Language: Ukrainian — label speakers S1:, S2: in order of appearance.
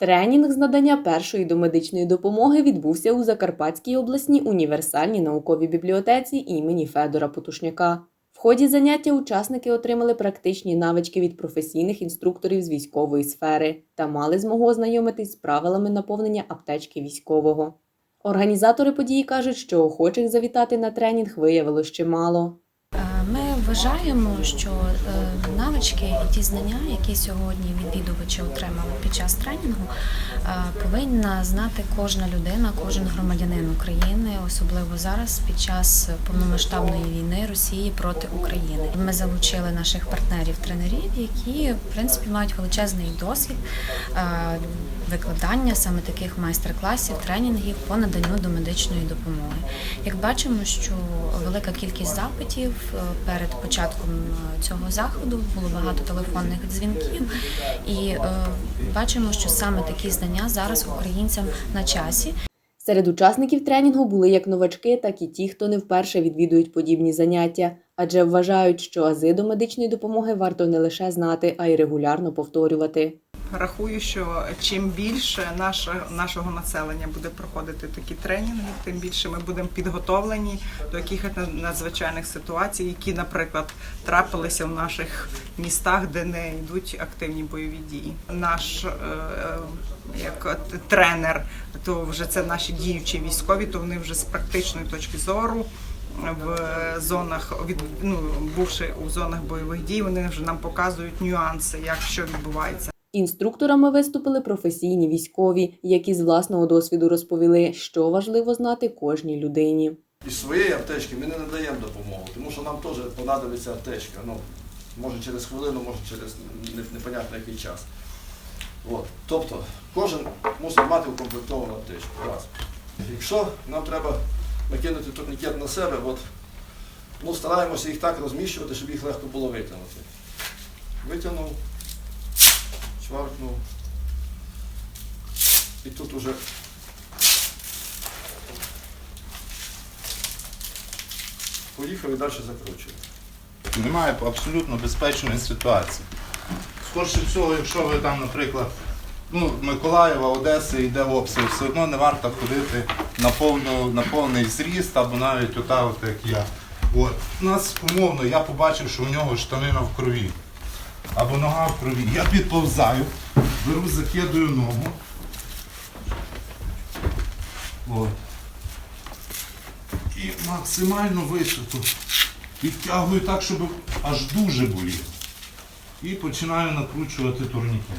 S1: Тренінг з надання першої домедичної допомоги відбувся у Закарпатській обласній універсальній науковій бібліотеці імені Федора Потушняка. В ході заняття учасники отримали практичні навички від професійних інструкторів з військової сфери та мали змогу ознайомитись з правилами наповнення аптечки військового. Організатори події кажуть, що охочих завітати на тренінг виявилось чимало.
S2: Ми вважаємо, що е, навички і ті знання, які сьогодні відвідувачі отримали під час тренінгу, е, повинна знати кожна людина, кожен громадянин України, особливо зараз під час повномасштабної війни Росії проти України. Ми залучили наших партнерів-тренерів, які в принципі мають величезний досвід е, викладання саме таких майстер-класів, тренінгів по наданню до медичної допомоги. Як бачимо, що велика кількість запитів е, перед початком е, цього заходу було багато телефонних дзвінків, і е, бачимо, що саме такі знання зараз українцям на часі.
S1: Серед учасників тренінгу були як новачки, так і ті, хто не вперше відвідують подібні заняття, адже вважають, що ази до медичної допомоги варто не лише знати, а й регулярно повторювати.
S3: Рахую, що чим більше наше, нашого населення буде проходити такі тренінги, тим більше ми будемо підготовлені до якихось надзвичайних ситуацій, які, наприклад, трапилися в наших містах, де не йдуть активні бойові дії. Наш е, е, як тренер, то вже це наші діючі військові, то вони вже з практичної точки зору. В зонах від ну бувши у зонах бойових дій, вони вже нам показують нюанси, як що відбувається.
S1: Інструкторами виступили професійні військові, які з власного досвіду розповіли, що важливо знати кожній людині.
S4: Із своєї аптечки ми не надаємо допомогу, тому що нам теж понадобиться аптечка. Ну, може через хвилину, може через непонятно який час. От. Тобто кожен мусить мати укомплектовану аптечку. Раз. Якщо нам треба накинути турнікет на себе, от, ну, стараємося їх так розміщувати, щоб їх легко було витягнути. Витягнув, чваркнув. І тут уже поїхав і далі закручую.
S5: Немає абсолютно безпечної ситуації. Скорше всього, якщо ви там, наприклад, ну, Миколаєва, Одеси йде обстріл, все одно не варто ходити на, повну, на повний зріст або навіть ота, от як я. От. У нас умовно, я побачив, що у нього штанина в крові. Або нога в крові. Я підповзаю, беру, закидую ногу. От. І максимально високо підтягую так, щоб аж дуже боліло. І починаю накручувати турнікет.